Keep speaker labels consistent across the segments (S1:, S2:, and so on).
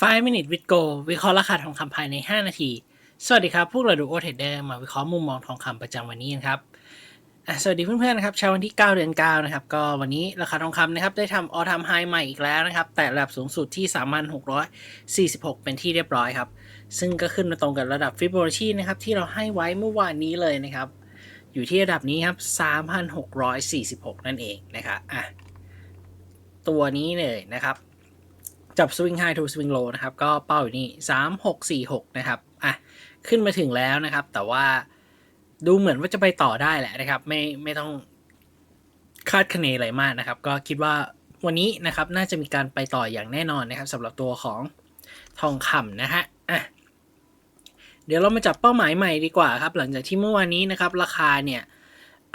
S1: 5 minute with go วิเคราะห์ราคาทองคำภายใน 5 นาที สวัสดีครับ พวกเราดูโอเทรดเดอร์มาวิเคราะห์มุมมองทองคำประจำวันนี้นครับ สวัสดีเพื่อนๆนะครับเช้าวันที่ 9 เดือน 9 นะครับ ก็วันนี้ราคาทองคำนะครับ ได้ทำออทามไฮใหม่อีกแล้วนะครับ แต่ระดับสูงสุดที่ 3,646 เป็นที่เรียบร้อยครับ ซึ่งก็ขึ้นมาตรงกับระดับฟิโบนัชชีนะครับ ที่เราให้ไว้เมื่อวานนี้เลยนะครับ อยู่ที่ระดับนี้ครับ 3,646 นั่นเองนะครับ อะ ตัวนี้เลยนะครับ จับ swing high to swing low นะครับ ก็เป้าอยู่นี่สามหกสี่หกนะครับ อะ ขึ้นมาถึงแล้วนะครับ แต่ว่าดูเหมือนว่าจะไปต่อได้แหละนะครับ ไม่ไม่ต้องคาดคะเนอะไรมากนะครับ ก็คิดว่าวันนี้นะครับน่าจะมีการไปต่ออย่างแน่นอนนะครับสำหรับตัวของทองคำนะฮะอะเดี๋ยวเรามาจับเป้าหมายใหม่ดีกว่าครับ หลังจากที่เมื่อวานนี้นะครับ ราคาเนี่ย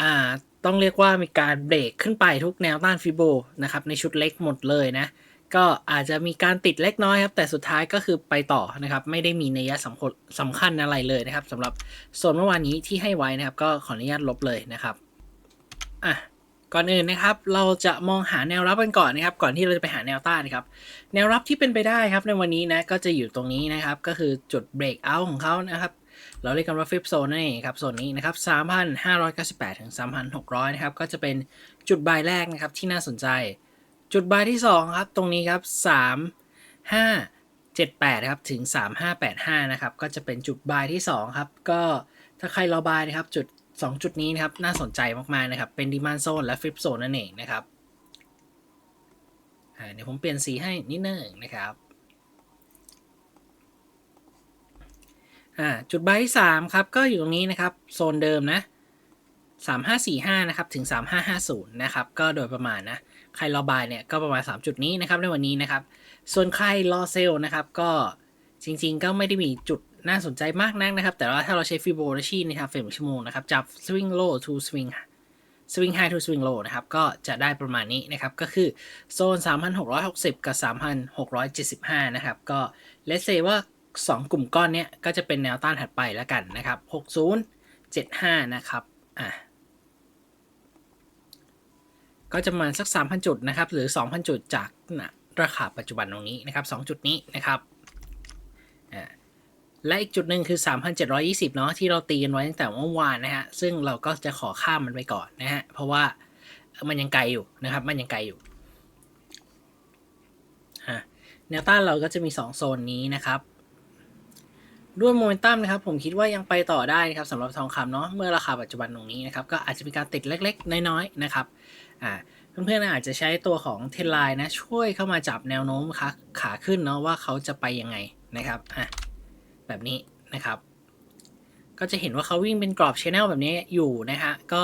S1: อ่าต้องเรียกว่ามีการเบรกขึ้นไปทุกแนวต้านฟิโบนะครับในชุดเล็กหมดเลยนะ ก็อาจจะมีการติดเล็กน้อยครับ แต่สุดท้ายก็คือไปต่อนะครับ ไม่ได้มีนัยสำคัญสำคัญอะไรเลยนะครับสำหรับโซนเมื่อวานนี้ที่ให้ไว้นะครับ ก็ขออนุญาตลบเลยนะครับอะก่อนอื่นนะครับ เราจะมองหาแนวรับกันก่อนนะครับ ก่อนที่เราจะไปหาแนวต้านนะครับ แนวรับที่เป็นไปได้ครับ ในวันนี้นะก็จะอยู่ตรงนี้นะครับ ก็คือจุดเบรกเอาท์ของเขานะครับเราเรียกกันว่าฟิปโซนนั่นเองครับโซนนี้นะครับ 3,598 ถึง 3,600 นะครับ ก็จะเป็นจุดบายแรกนะครับที่น่าสนใจ จุดบายที่ 2 ครับ ตรงนี้ครับ 3 5 7 8ครับถึง 3585 นะครับ ก็จะเป็นจุดบายที่ 2 ครับ ก็ถ้าใครรอบายนะครับ จุด 2 จุดนี้นะครับ น่าสนใจมาก ๆ นะครับ เป็นดีมานโซนและฟลิปโซนนั่นเองนะครับเดี๋ยวผมเปลี่ยนสีให้นิดนึงนะครับจุดบายที่ 3 ครับ ก็อยู่ตรงนี้นะครับ โซนเดิมนะ 3545 นะครับ ถึง 3550 นะครับ ก็โดยประมาณนะ ใครรอบายเนี่ยก็ประมาณ 3 จุดนี้นะครับในวันนี้นะครับ ส่วนใครรอเซลล์นะครับ ก็จริง ๆ ก็ไม่ได้มีจุดน่าสนใจมากนักนะครับ แต่ว่าถ้าเราใช้ฟิโบนัชชีนะครับเฟรมชั่วโมงนะครับ จับ swing low to swing swing high to swing low นะครับ ก็จะได้ประมาณนี้นะครับ ก็คือโซน 3,660 กับ 3,675 นะครับ ก็เลสเซว่า 2 กลุ่มก้อนเนี้ยก็จะเป็นแนวต้านถัดไปแล้วกันนะครับ 60 75 นะครับ อะ ก็จะมาสัก 3,000 จุดนะครับ หรือ 2,000 จุดจากนะราคาปัจจุบันตรงนี้นะครับ2จุดนี้นะครับและอีกจุดหนึ่งคือ 3,720 เนาะที่เราตีกันไว้ตั้งแต่เมื่อวานนะฮะ ซึ่งเราก็จะขอข้ามมันไปก่อนนะฮะ เพราะว่ามันยังไกลอยู่นะครับ มันยังไกลอยู่ฮะแนวต้านเราก็จะมี 2 โซนนี้นะครับ ด้วยโมเมนตัมนะครับผมคิดว่ายังไปต่อได้นะครับสำหรับทองคำเนาะเมื่อราคาปัจจุบันตรงนี้นะครับก็อาจจะมีการติดเล็กๆ น้อยๆนะครับอ่าเพื่อนๆอาจจะใช้ตัวของเทนไลน์นะช่วยเข้ามาจับแนวโน้มขาขาขึ้นเนาะว่าเขาจะไปยังไงนะครับอะแบบนี้นะครับ ก็จะเห็นว่าเขาวิ่งเป็นกรอบชแนลแบบนี้อยู่นะฮะก็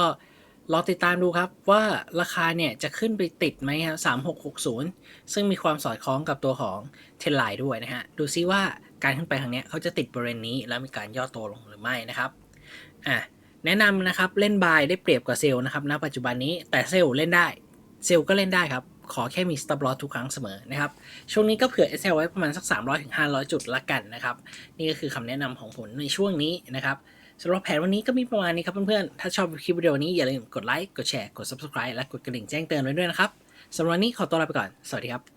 S1: รอติดตามดูครับว่าราคาเนี่ยจะขึ้นไปติดไหมครับสามหกหกศูนย์ซึ่งมีความสอดคล้องกับตัวของเทนไลน์ด้วยนะฮะ ดูซิว่าการขึ้นไปทางเนี้ยเขาจะติดบริเวณนี้แล้วมีการย่อตัวลงหรือไม่นะครับ อะ แนะนำนะครับเล่นบายได้เปรียบกว่าเซลนะครับณปัจจุบันนี้แต่เซลเล่นได้เซลก็เล่นได้ครับ ขอแค่มี stop loss ทุกครั้งเสมอนะครับ ช่วงนี้ก็เผื่อ SL ไว้ประมาณสัก 300-500ถึง500จุดละกันนะครับ นี่ก็คือคำแนะนำของผมในช่วงนี้นะครับ สำหรับแผนวันนี้ก็มีประมาณนี้ครับเพื่อนๆ ถ้าชอบคลิปวิดีโอนี้อย่าลืมกดไลค์ กดแชร์ กด subscribe และกดกระดิ่งแจ้งเตือนไว้ด้วยนะครับ สำหรับวันนี้ขอตัวลาไปก่อน สวัสดีครับ